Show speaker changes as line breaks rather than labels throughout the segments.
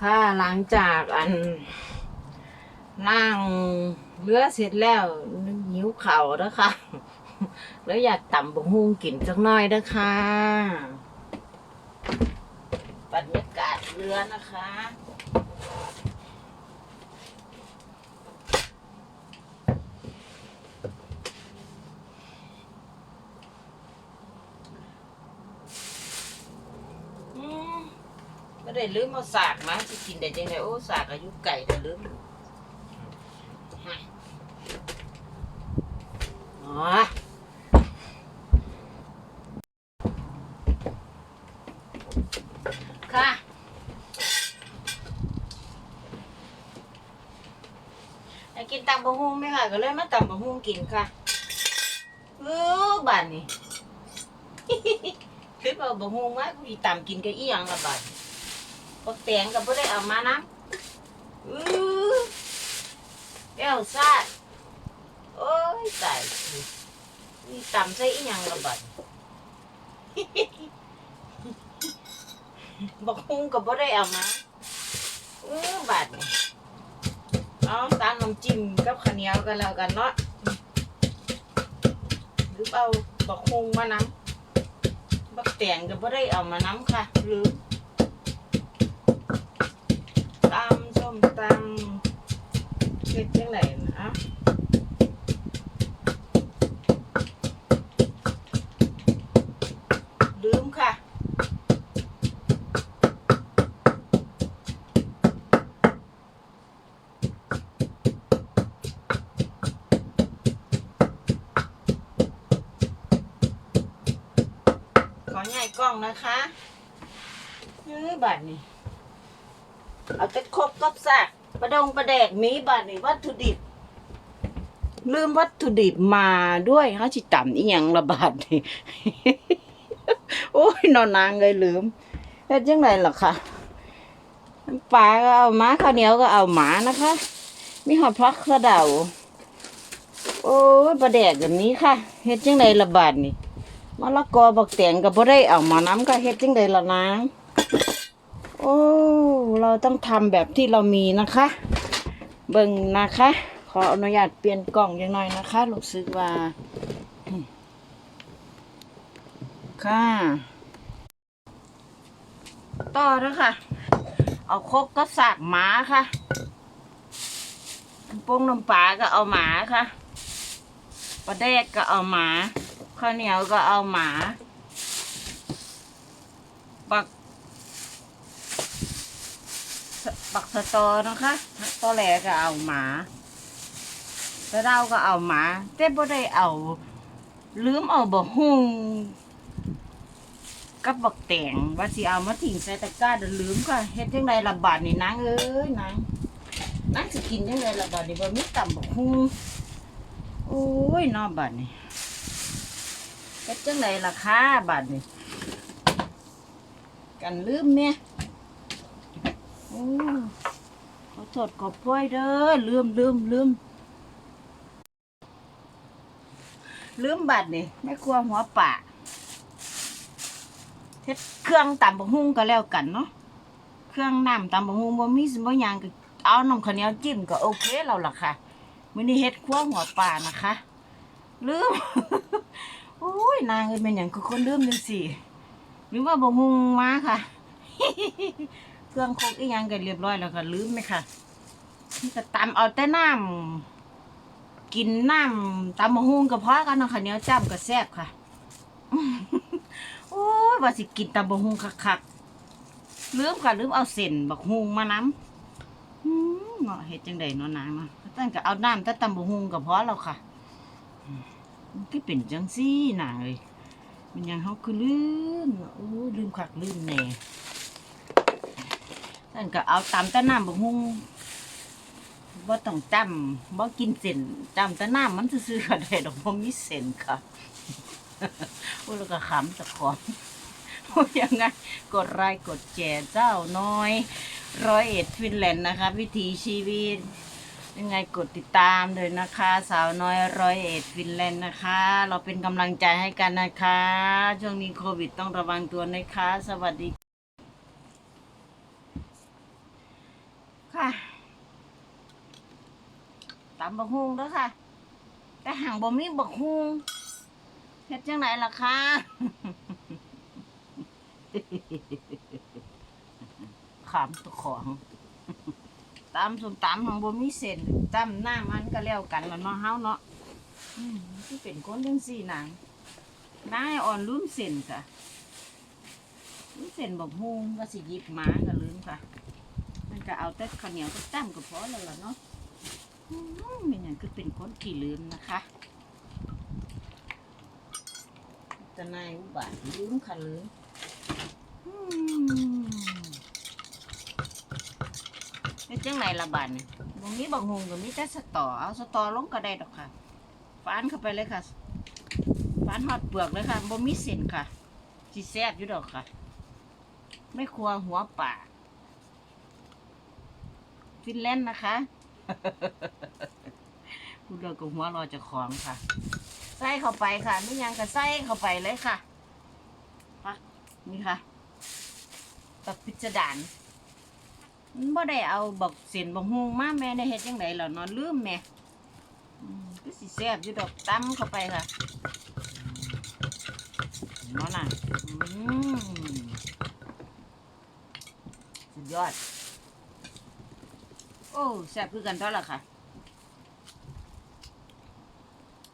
ค่ะ หลังจากอันล่างเรือเสร็จแล้วหิวเข่าวแล้วค่ะ แล้วอยากต่ำบงฮุงกินสักหน่อยนะคะบรรยากาศเรือนะคะ อืม ได้ลืมเอาสากมาสิกินได้จังไดโอ้สากอายุไก่แต่ลืมอ๋อค่ะอยากกินตำบะฮุงไหมค่ะ ก็เลยมาตำบะฮุงกินค่ะเออบ้านนี้คือเอาบะฮุงมากูสิตำกินกับอีหยังละบาด ปักแตงก็บ่ได้เอามานะอือแก้วซาดโอ้ยตายนี่ตำใส่อีหยังละบาดบักฮุงก็บ่ได้เอามาเออบาดนี่เอาตามน้ำจิ้มกับข้าวเหนียวกันแล้วกันเนาะหรือเอาบักฮุงมาน้ำบักแตงก็บ่ได้เอามาน้ำค่ะหรือ เฮ็ดจังไหนนะลืมค่ะขอใหญ่กล้องนะคะเออบัดนี้เอาแต่ครบกับซาก ประดงประแดกมีบัดนี้วัตถุดิบ ลืมวัตถุดิบมาด้วยเฮาสิต่ำอีหยังละบาดนี่ โอ้ยนอนนางเลยลืมเฮ็ดจังไดล่ะคะปลาก็เอามาข้าวเหนียวก็เอาหมานะคะ มีหอดพักกระเดาโอ้ยประแดกแบบนี้ค่ะเฮ็ดจังไดละบาดนี่มะละกอบักแตงก็บ่ได้เอามาน้ำก็เฮ็ดจังไดล่ะนาง เราต้องทำแบบที่เรามีนะคะ เบิ่งนะคะ ขออนุญาตเปลี่ยนกล่องยังหน่อยนะคะรู้สึกว่าอืมค่ะต่อนะคะ เอาคกก็สากหมาค่ะน้งน้ำปลาก็เอาหมาค่ะปลาแดกก็เอาหมา ข้าวเหนียวก็เอาหมาบักส บักสะตอนะคะตอแหลก็เอาหมาตะเดาก็เอาหมาแต่บ่ได้เอา ลืมเอาบะฮุงกับบักแตงว่าสิเอามาทิ้งใส่ตะกร้าเดินลืมก็เฮ็ดจังไดละบาดนี่นางเอ้ยนางนางสิกินจังไดละบาดนี่บ่มีตำบักฮุงโอ้ยนอบาดนี่เฮ็ดจังไดล่ะคะบัดนี้กันลืมแม่ โอ้ขอโทษขอยเด้อลืมลืมลืมลืมบัดนี่แม่ครัวหัวป่าเฮ็ดเครื่องตำบักหุ่งก็แล้วกันเนาะเครื่องน้ำตำบักหุ่งบ่มีสิบ่หยังก็เอาน้ำข้าวเหนียวจิ้มก็โอเคแล้วล่ะค่ะมื้อนี้เฮ็ดครัวหัวป่านะคะลืมโอ้ยนางเอ้ยเป็นอย่างคือคนลืมจังสิหรือว่าบ่ฮุงมาค่ะ เครื่องครกอีหยังกันเรียบร้อยแล้วก็ลืมไหมค่ะนี่ก็ตำเอาแต่น้ำกินน้ำตำมะฮุงกับพ่อกันเนาะค่ะเนียจ้ำก็แซ่บค่ะโอ้ยว่าสิกินตำมะฮุงคักๆลืมค่ะลืมเอาเส้นบักฮุงมาน้ำเนาะเฮ็ดจังไดเนาะนางเนาะตั้งก็เอาน้ำแต่ตำมะฮุงกับพ่อแล้วค่ะมันก็เป็นจังซี่น่ะเอ้ยมันยังเฮาคือลืมโอ้ลืมคักลืมแน่ นั่นก็เอาตำต่น้ำบักฮุงบ่ต้องจำบ่กินเส้นจำต่น้ำมันซื่อๆก็ได้ดอกบ่มีเส้นค่ะโอ้แล้วก็ขำเจะของโอ้ยังไง กดไลค์กดแชร์เจ้าน้อย ร้อยเอ็ดฟินแลนด์นะคะ วิถีชีวิต ยังไงกดติดตามเลยนะคะ สาวน้อยร้อยเอ็ดฟินแลนด์นะคะ เราเป็นกำลังใจให้กันนะคะ ช่วงนี้โควิดต้องระวังตัวนะคะ สวัสดีำ บักฮุงเด้อค่ะ แต่ห่างบ่มีบักฮุงเฮ็ดจังไหนล่ะคะขามตัวของตำส้มตำของบ่มีเส้นตำหน้ามันก็แล้วกันแล้วเนาะเฮาเนาะอืมที่เป็นคนจังซี่นางนายอ่อนลืมเส้นค่ะลืมเส้นบักฮุงก็สิหยิบมาก็ลืมค่ะ มันก็เอาแต่ข้าวเหนียวก็ตั้มก็พอแล้วล่ะเนาะ อืมเป็นอย่างคือเป็นคนขี้ลืมนะคะจะนายอุบาทลืมค่ะลืมอืมเป็นจังไหนละบาทนี่ตรงนี้บางหงก็มีแต่สตอเอาสตอลงก็ได้ดอกค่ะฟานเข้าไปเลยค่ะฟานหอดเปลือกเลยค่ะบ่มีเส้นค่ะสิแซ่บอยู่ดอกค่ะ ไม่ครัวหัวป่าฟินแลนด์นะคะ พูดเรื่องกับหัวเรอจะของค่ะ ใส่เข้าไปค่ะไม่ยังก็ใส่เข้าไปเลยค่ะมานี่ค่ะตับพิจดานมันบ่ได้เอาบักเส้นบักฮุงมาแม่ได้เฮ็ดจังไดล่ะนอนลืมแม่ก็สิแซ่บอยู่ดอกตำเข้าไปค่ะเนาะน่ะอืมสุดยอด โอ้แซ่บคือกันเท่าไหร่ค่ะ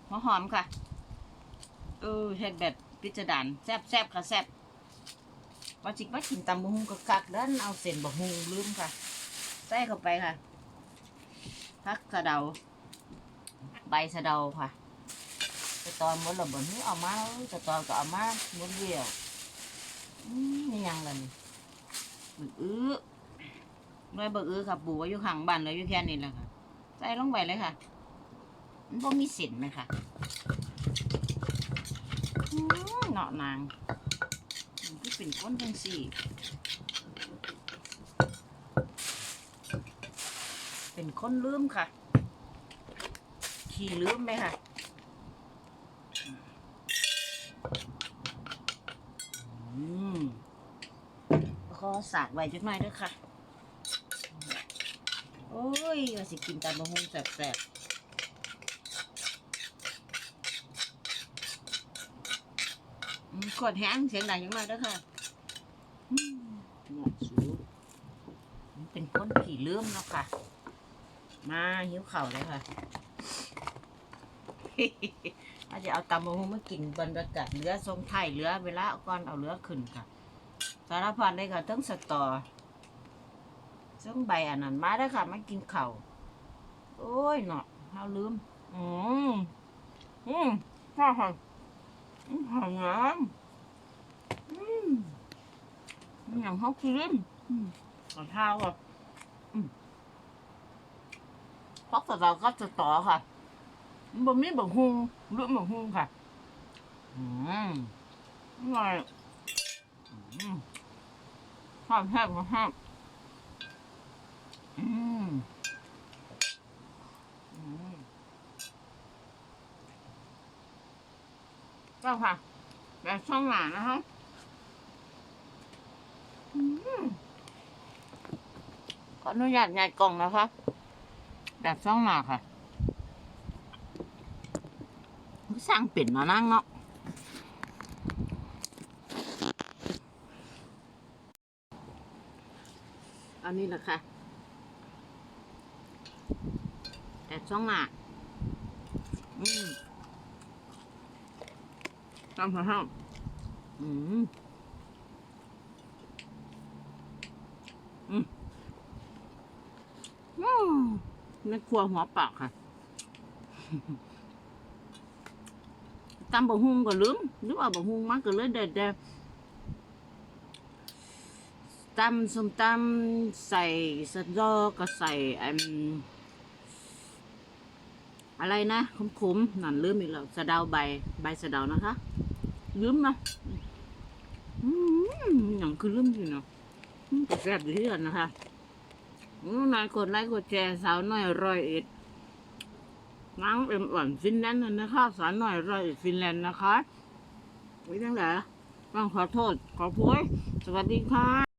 หัวหอมค่ะ เออเฮ็ดแบบพิจดานแซ่บแซ่บค่ะแซ่บว่าจิกว่ากินตำบะฮุงกับกักด้านเอาเส้นบะฮุงลืมค่ะ ใส่เข้าไปค่ะพักสะเดา ใบสะเดาค่ะสะตอนหมดละบนนี้เอามาสะตอนก็เอามามดเดียวอืมนี่ยังเลยอื้อ ด้วยเบอร์อื้อค่ะปูไว้อยู่ข้างบ้านเลยอยู่แค่นี้แหละค่ะ ใส่ลงไปเลยค่ะ มันบ่มีเส้นไหมค่ะอื้อเนาะนางมันก็เป็นก้นจังสี่ เป็นคนลืมค่ะ ขี่ลืมไหมค่ะอืมขอสากไว้จักหน่อยด้วยค่ะ ยว่าสิกินตามะฮุงแสบๆอืมขวดแห้งเสียงดังยังมากด้อค่ะอืมเหมาะสูเป็นคนขี่ลืมเนาะค่ะ มาหิวเข่าเลยค่ะอาจจะเอาตำบะฮุงมากินบรรยากาศเรือทรงไทยเรือเวลาเอาก่อนเอาเรือขึ้นค่ะ สารพันเลยค่ะทั้งสตอ ซึ่งใบอันนั้นมาได้ค่ะมากินเข่าโอ้ยเนาะเราลืม อืมอืมข้าวหอมอืมหอมงามอืมอย่างเขากินอืมขอท้าวอะพักสตอก็จะต่อค่ะบะมี่บะฮุงเรื่องบะฮุงค่ะ อืมอร่อยอืมห้ามแทบห้าม อืมอืมก็ค่ะแบบช่องหนานะคะอืมขออนุญาตยายกล่องนะคะแบบช่องหนาค่ะสร้างเป็นมานั่งเนาะอันนี้แหละค่ะ แต่ช่องหน้าอืมทำให้อืมอืมอืมในครัวหัวปากค่ะตำบะฮุงก็ลืมหรือว่าบะฮุงมันก็เลยเด็ดเด็ดตำส้มตำใส่สะดอก็ใส่อัน อะไรนะขมๆนั่นลืมอีกแล้วสะเดาใบ ใบสะเดานะคะลืมนะอืมอย่างคือลืมอยู่เนาะแซ่บอยู่ที่กันนะคะอืมนายกดไลค์กดแชร์สาวน้อยร้อยเอ็ดน้ำเอ็มอ่อนฟินแลนด์นะคะสาวน้อยร้อยเอ็ดฟินแลนด์นะคะไว้ตั้งแต่ต้องขอโทษขอโพยสวัสดีค่ะ